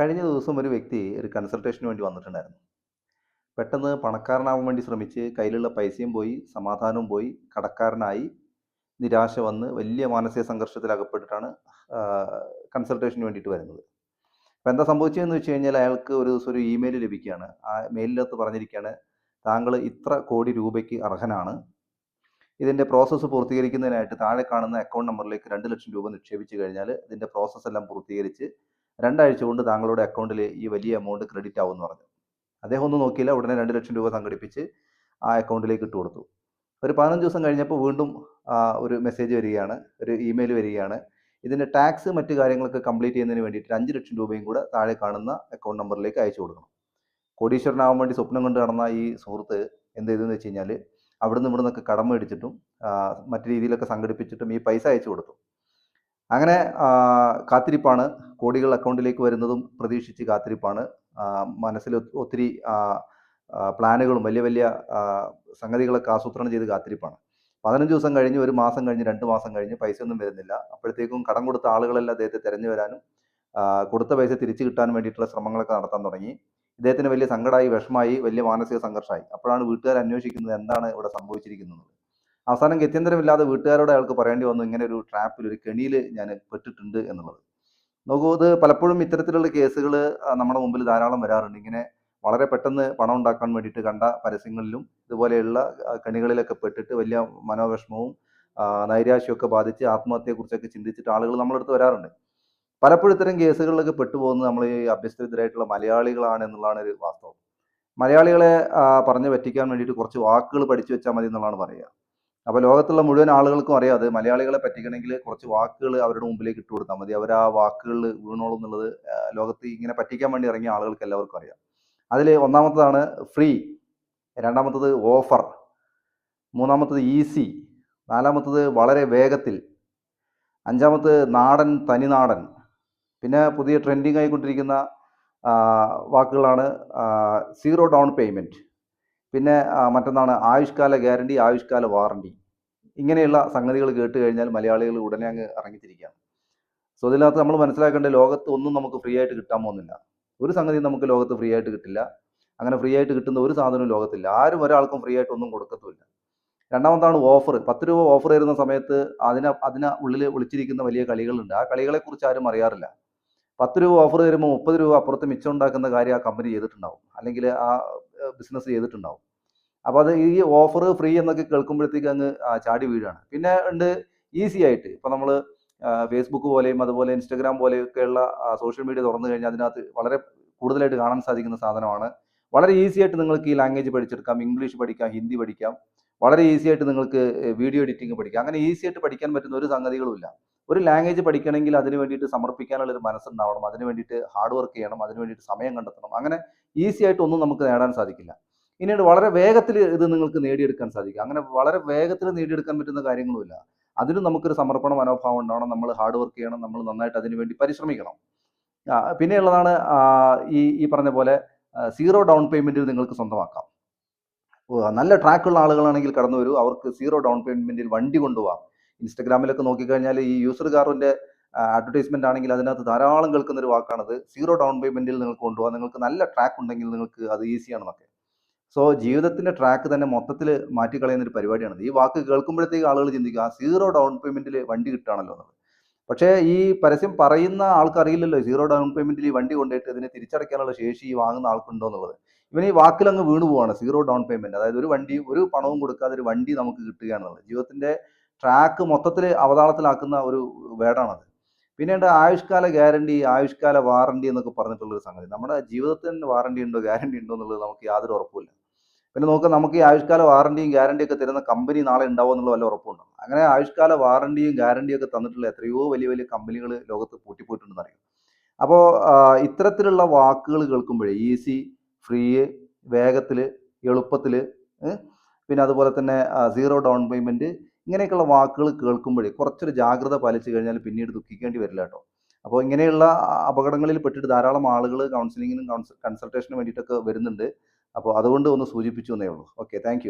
കഴിഞ്ഞ ദിവസം ഒരു വ്യക്തി ഒരു കൺസൾട്ടേഷന് വേണ്ടി വന്നിട്ടുണ്ടായിരുന്നു. പെട്ടെന്ന് പണക്കാരനാവാൻ വേണ്ടി ശ്രമിച്ച് കയ്യിലുള്ള പൈസയും പോയി സമാധാനവും പോയി കടക്കാരനായി നിരാശ വന്ന് വലിയ മാനസിക സംഘർഷത്തിൽ അകപ്പെട്ടിട്ടാണ് കൺസൾട്ടേഷന് വേണ്ടിയിട്ട് വരുന്നത്. അപ്പോൾ എന്താ സംഭവിച്ചതെന്ന് വെച്ച് കഴിഞ്ഞാൽ അയാൾക്ക് ഒരു ദിവസം ഒരു ഇമെയിൽ ലഭിക്കുകയാണ്. ആ മെയിലിനകത്ത് പറഞ്ഞിരിക്കുകയാണ് താങ്കൾ ഇത്ര കോടി രൂപയ്ക്ക് അർഹനാണ്. ഇതിന്റെ പ്രോസസ്സ് പൂർത്തീകരിക്കുന്നതിനായിട്ട് താഴെ കാണുന്ന അക്കൗണ്ട് നമ്പറിലേക്ക് രണ്ട് ലക്ഷം രൂപ നിക്ഷേപിച്ച് കഴിഞ്ഞാൽ ഇതിന്റെ പ്രോസസ്സ് എല്ലാം പൂർത്തീകരിച്ച് രണ്ടാഴ്ച കൊണ്ട് താങ്കളുടെ അക്കൗണ്ടിൽ ഈ വലിയ എമൗണ്ട് ക്രെഡിറ്റ് ആവുമെന്ന് പറഞ്ഞു. അദ്ദേഹം ഒന്നും നോക്കിയില്ല. ഉടനെ രണ്ട് ലക്ഷം രൂപ സംഘടിപ്പിച്ച് ആ അക്കൗണ്ടിലേക്ക് ഇട്ട് കൊടുത്തു. ഒരു പതിനഞ്ച് ദിവസം കഴിഞ്ഞപ്പോൾ വീണ്ടും ഒരു മെസ്സേജ് വരികയാണ്. ഒരു ഇമെയിൽ വരികയാണ്. ഇതിന്റെ ടാക്സ് മറ്റു കാര്യങ്ങളൊക്കെ കംപ്ലീറ്റ് ചെയ്യുന്നതിന് വേണ്ടിയിട്ട് അഞ്ച് ലക്ഷം രൂപയും കൂടെ താഴെ കാണുന്ന അക്കൗണ്ട് നമ്പറിലേക്ക് അയച്ചു കൊടുക്കണം. കോടീശ്വരനാവാൻ വേണ്ടി സ്വപ്നം കൊണ്ട് നടന്ന ഈ സുഹൃത്ത് എന്ത് ചെയ്തെന്ന് വെച്ച് കഴിഞ്ഞാൽ അവിടുന്ന് ഇവിടെ നിന്നൊക്കെ കടം മേടിച്ചിട്ടും മറ്റു രീതിയിലൊക്കെ സംഘടിപ്പിച്ചിട്ടും ഈ പൈസ അയച്ചു കൊടുത്തു. അങ്ങനെ കാത്തിരിപ്പാണ്. കോടികൾ അക്കൗണ്ടിലേക്ക് വരുന്നതും പ്രതീക്ഷിച്ച് കാത്തിരിപ്പാണ്. മനസ്സിൽ ഒത്തിരി പ്ലാനുകളും വലിയ വലിയ സംഗതികളൊക്കെ ആസൂത്രണം ചെയ്ത് കാത്തിരിപ്പാണ്. പതിനഞ്ച് ദിവസം കഴിഞ്ഞ് ഒരു മാസം കഴിഞ്ഞ് രണ്ട് മാസം കഴിഞ്ഞ് പൈസ ഒന്നും വരുന്നില്ല. അപ്പോഴത്തേക്കും കടം കൊടുത്ത ആളുകളെല്ലാം അദ്ദേഹത്തെ തിരഞ്ഞു വരാനും കൊടുത്ത പൈസ തിരിച്ചു കിട്ടാൻ വേണ്ടിയിട്ടുള്ള ശ്രമങ്ങളൊക്കെ നടത്താൻ തുടങ്ങി. ഇദ്ദേഹത്തിന് വലിയ സങ്കടമായി വിഷമായി വലിയ മാനസിക സംഘർഷമായി. അപ്പോഴാണ് വീട്ടുകാർ അന്വേഷിക്കുന്നത് എന്താണ് ഇവിടെ സംഭവിച്ചിരിക്കുന്നത്. അവസാനം ഗത്യന്തരമില്ലാതെ വീട്ടുകാരോട് അയാൾക്ക് പറയേണ്ടി വന്നു ഇങ്ങനെ ഒരു ട്രാപ്പിൽ ഒരു കെണിയിൽ ഞാൻ പെട്ടിട്ടുണ്ട് എന്നുള്ളത്. നോക്കൂ ഇത് പലപ്പോഴും ഇത്തരത്തിലുള്ള കേസുകൾ നമ്മുടെ മുമ്പിൽ ധാരാളം വരാറുണ്ട്. ഇങ്ങനെ വളരെ പെട്ടെന്ന് പണം ഉണ്ടാക്കാൻ വേണ്ടിയിട്ട് കണ്ട പരസ്യങ്ങളിലും ഇതുപോലെയുള്ള കണികളിലൊക്കെ പെട്ടിട്ട് വലിയ മനോവിഷമവും നൈരാശ്യമൊക്കെ ബാധിച്ച് ആത്മഹത്യയെക്കുറിച്ചൊക്കെ ചിന്തിച്ചിട്ട് ആളുകൾ നമ്മളെടുത്ത് വരാറുണ്ട്. പലപ്പോഴും ഇത്തരം കേസുകളിലൊക്കെ പെട്ടുപോകുന്നത് നമ്മൾ ഈ അഭ്യസ്തരിതരായിട്ടുള്ള മലയാളികളാണ് എന്നുള്ളതാണ് ഒരു വാസ്തവം. മലയാളികളെ പറഞ്ഞു പറ്റിക്കാൻ വേണ്ടിയിട്ട് കുറച്ച് വാക്കുകൾ പഠിച്ചു വെച്ചാൽ മതി എന്നുള്ളതാണ് പറയുക. അപ്പോൾ ലോകത്തുള്ള മുഴുവൻ ആളുകൾക്കും അറിയാം അത് മലയാളികളെ പറ്റിക്കണമെങ്കിൽ കുറച്ച് വാക്കുകൾ അവരുടെ മുമ്പിലേക്ക് ഇട്ട് കൊടുത്താൽ മതി. അവർ ആ വാക്കുകളിൽ വീണോളും എന്നുള്ളത് ലോകത്ത് ഇങ്ങനെ പറ്റിക്കാൻ വേണ്ടി ഇറങ്ങിയ ആളുകൾക്ക് എല്ലാവർക്കും അറിയാം. അതിൽ ഒന്നാമത്തതാണ് ഫ്രീ രണ്ടാമത്തത് ഓഫർ മൂന്നാമത്തത് ഈസി നാലാമത്തത് വളരെ വേഗത്തിൽ അഞ്ചാമത്തത് നാടൻ തനിനാടൻ പിന്നെ പുതിയ ട്രെൻഡിങ് ആയിക്കൊണ്ടിരിക്കുന്ന വാക്കുകളാണ് സീറോ ഡൗൺ പേയ്മെന്റ്. പിന്നെ മറ്റൊന്നാണ് ആയുഷ്കാല ഗ്യാരണ്ടി ആയുഷ്കാല വാറണ്ടി. ഇങ്ങനെയുള്ള സംഗതികൾ കേട്ട് കഴിഞ്ഞാൽ മലയാളികൾ ഉടനെ അങ്ങ് ഇറങ്ങിത്തിരിക്കുകയാണ്. സോ ഇതിനകത്ത് നമ്മൾ മനസ്സിലാക്കേണ്ട ലോകത്ത് ഒന്നും നമുക്ക് ഫ്രീ ആയിട്ട് കിട്ടാൻ പോകുന്നില്ല. ഒരു സംഗതി നമുക്ക് ലോകത്ത് ഫ്രീ ആയിട്ട് കിട്ടില്ല. അങ്ങനെ ഫ്രീ ആയിട്ട് കിട്ടുന്ന ഒരു സാധനവും ലോകത്തില്ല. ആരും ഒരാൾക്കും ഫ്രീ ആയിട്ട് ഒന്നും കൊടുക്കത്തുമില്ല. രണ്ടാമതാണ് ഓഫർ. പത്ത് രൂപ ഓഫർ വരുന്ന സമയത്ത് അതിന് അതിന് ഉള്ളിൽ ഒളിച്ചിരിക്കുന്ന വലിയ കളികളുണ്ട്. ആ കളികളെക്കുറിച്ച് ആരും അറിയാറില്ല. പത്ത് രൂപ ഓഫർ തരുമ്പോൾ മുപ്പത് രൂപ അപ്പുറത്ത് മിച്ചം ഉണ്ടാക്കുന്ന കാര്യം ആ കമ്പനി ചെയ്തിട്ടുണ്ടാവും. അല്ലെങ്കിൽ ആ ബിസിനസ് ചെയ്തിട്ടുണ്ടാവും. അപ്പോൾ അത് ഈ ഓഫർ ഫ്രീ എന്നൊക്കെ കേൾക്കുമ്പോഴത്തേക്ക് അങ്ങ് ചാടി വീഴാണ്. പിന്നെ ഉണ്ട് ഈസി ആയിട്ട്. ഇപ്പോൾ നമ്മൾ ഫേസ്ബുക്ക് പോലെയും അതുപോലെ ഇൻസ്റ്റഗ്രാം പോലെയൊക്കെയുള്ള സോഷ്യൽ മീഡിയ തുറന്നു കഴിഞ്ഞാൽ അതിനകത്ത് വളരെ കൂടുതലായിട്ട് കാണാൻ സാധിക്കുന്ന സാധനമാണ്. വളരെ ഈസി ആയിട്ട് നിങ്ങൾക്ക് ഈ ലാംഗ്വേജ് പഠിച്ചെടുക്കാം ഇംഗ്ലീഷ് പഠിക്കാം ഹിന്ദി പഠിക്കാം. വളരെ ഈസി ആയിട്ട് നിങ്ങൾക്ക് വീഡിയോ എഡിറ്റിംഗ് പഠിക്കാം. അങ്ങനെ ഈസി ആയിട്ട് പഠിക്കാൻ പറ്റുന്ന ഒരു സംഗതികളും ഇല്ല. ഒരു ലാംഗ്വേജ് പഠിക്കണമെങ്കിൽ അതിന് വേണ്ടിയിട്ട് സമർപ്പിക്കാനുള്ള ഒരു മനസ്സുണ്ടാവണം അതിന് വേണ്ടിയിട്ട് ഹാർഡ് വർക്ക് ചെയ്യണം അതിന് വേണ്ടിയിട്ട് സമയം കണ്ടെത്തണം. അങ്ങനെ ഈസി ആയിട്ട് ഒന്നും നമുക്ക് നേടാൻ സാധിക്കില്ല. പിന്നീട് വളരെ വേഗത്തിൽ ഇത് നിങ്ങൾക്ക് നേടിയെടുക്കാൻ സാധിക്കും. അങ്ങനെ വളരെ വേഗത്തിൽ നേടിയെടുക്കാൻ പറ്റുന്ന കാര്യങ്ങളുമില്ല അതിനും നമുക്കൊരു സമർപ്പണ മനോഭാവം ഉണ്ടാവണം. നമ്മൾ ഹാർഡ് വർക്ക് ചെയ്യണം. നമ്മൾ നന്നായിട്ട് അതിന് വേണ്ടി പരിശ്രമിക്കണം. പിന്നെയുള്ളതാണ് ഈ ഈ പറഞ്ഞ പോലെ സീറോ ഡൗൺ പേയ്മെന്റിൽ നിങ്ങൾക്ക് സ്വന്തമാക്കാം. നല്ല ട്രാക്കുള്ള ആളുകളാണെങ്കിൽ കടന്നു വരൂ അവർക്ക് സീറോ ഡൗൺ പേയ്മെന്റിൽ വണ്ടി കൊണ്ടുപോകാം ഇൻസ്റ്റഗ്രാമിലൊക്കെ നോക്കിക്കഴിഞ്ഞാൽ ഈ യൂസർ കാറിന്റെ അഡ്വർടൈസ്മെന്റ് ആണെങ്കിൽ അതിനകത്ത് ധാരാളം കേൾക്കുന്ന ഒരു വാക്കാണത് സീറോ ഡൗൺ പേയ്മെന്റിൽ നിങ്ങൾക്ക് കൊണ്ടുപോകാം. നിങ്ങൾക്ക് നല്ല ട്രാക്ക് ഉണ്ടെങ്കിൽ നിങ്ങൾക്ക് അത് ഈസിയാണെന്നൊക്കെ സോ ജീവിതത്തിന്റെ ട്രാക്ക് തന്നെ മൊത്തത്തിൽ മാറ്റിക്കളയുന്ന ഒരു പരിപാടിയാണ് ഈ വാക്ക് കേൾക്കുമ്പോഴത്തേക്ക് ആളുകൾ ചിന്തിക്കുക സീറോ ഡൗൺ പേയ്മെന്റിൽ വണ്ടി കിട്ടുകയാണല്ലോ എന്നുള്ളത്. പക്ഷേ ഈ പരസ്യം പറയുന്ന ആൾക്കറിയില്ലല്ലോ സീറോ ഡൗൺ പേയ്മെന്റിൽ ഈ വണ്ടി കൊണ്ടുപോയിട്ട് ഇതിനെ തിരിച്ചടയ്ക്കാനുള്ള ശേഷി ഈ വാങ്ങുന്ന ആൾക്കുണ്ടോ എന്നുള്ളത്. ഇവൻ ഈ വാക്കിൽ അങ്ങ് വീണു പോവാണ് സീറോ ഡൗൺ പേയ്മെന്റ് അതായത് ഒരു വണ്ടി ഒരു പണവും കൊടുക്കാതെ ഒരു വണ്ടി നമുക്ക് കിട്ടുകയാണെന്നുള്ളത്. ജീവിതത്തിന്റെ ട്രാക്ക് മൊത്തത്തിൽ അവതാളത്തിലാക്കുന്ന ഒരു വേർഡാണത് പിന്നീട് ആയുഷ്കാല ഗ്യാരണ്ടി ആയുഷ്കാല വാറണ്ടി എന്നൊക്കെ പറഞ്ഞിട്ടുള്ളൊരു സംഗതി. നമ്മുടെ ജീവിതത്തിന് വാറണ്ടി ഉണ്ടോ ഗ്യാരണ്ടി ഉണ്ടോ എന്നുള്ളത് നമുക്ക് യാതൊരു ഉറപ്പുമില്ല പിന്നെ നോക്കാം നമുക്ക് ഈ ആയുഷ്കാല വാറണ്ടിയും ഗ്യാരണ്ടിയും ഒക്കെ തരുന്ന കമ്പനി നാളെ ഉണ്ടാവും എന്നുള്ള വല്ല ഉറപ്പുണ്ടോ അങ്ങനെ ആയുഷ്കാല വാറണ്ടിയും ഗ്യാരണ്ടിയും ഒക്കെ തന്നിട്ടുള്ള എത്രയോ വലിയ വലിയ കമ്പനികൾ ലോകത്ത് പൂട്ടിപ്പോയിട്ടുണ്ടെന്ന് അറിയാം. അപ്പോൾ ഇത്തരത്തിലുള്ള വാക്കുകൾ കേൾക്കുമ്പോഴേ ഈസി ഫ്രീ വേഗത്തിൽ എളുപ്പത്തിൽ പിന്നെ അതുപോലെ തന്നെ സീറോ ഡൗൺ പേയ്മെന്റ് ഇങ്ങനെയൊക്കെയുള്ള വാക്കുകൾ കേൾക്കുമ്പോഴേ കുറച്ചൊരു ജാഗ്രത പാലിച്ചു കഴിഞ്ഞാൽ പിന്നീട് ദുഃഖിക്കേണ്ടി വരില്ല കേട്ടോ. അപ്പോൾ ഇങ്ങനെയുള്ള അപകടങ്ങളിൽ പെട്ടിട്ട് ധാരാളം ആളുകൾ കൗൺസിലിങ്ങിനും കൺസൾട്ടേഷനും വേണ്ടിയിട്ടൊക്കെ വരുന്നുണ്ട്. അപ്പോൾ അതുകൊണ്ട് ഒന്ന് സൂചിപ്പിച്ചു എന്നേ ഉള്ളൂ. Okay thank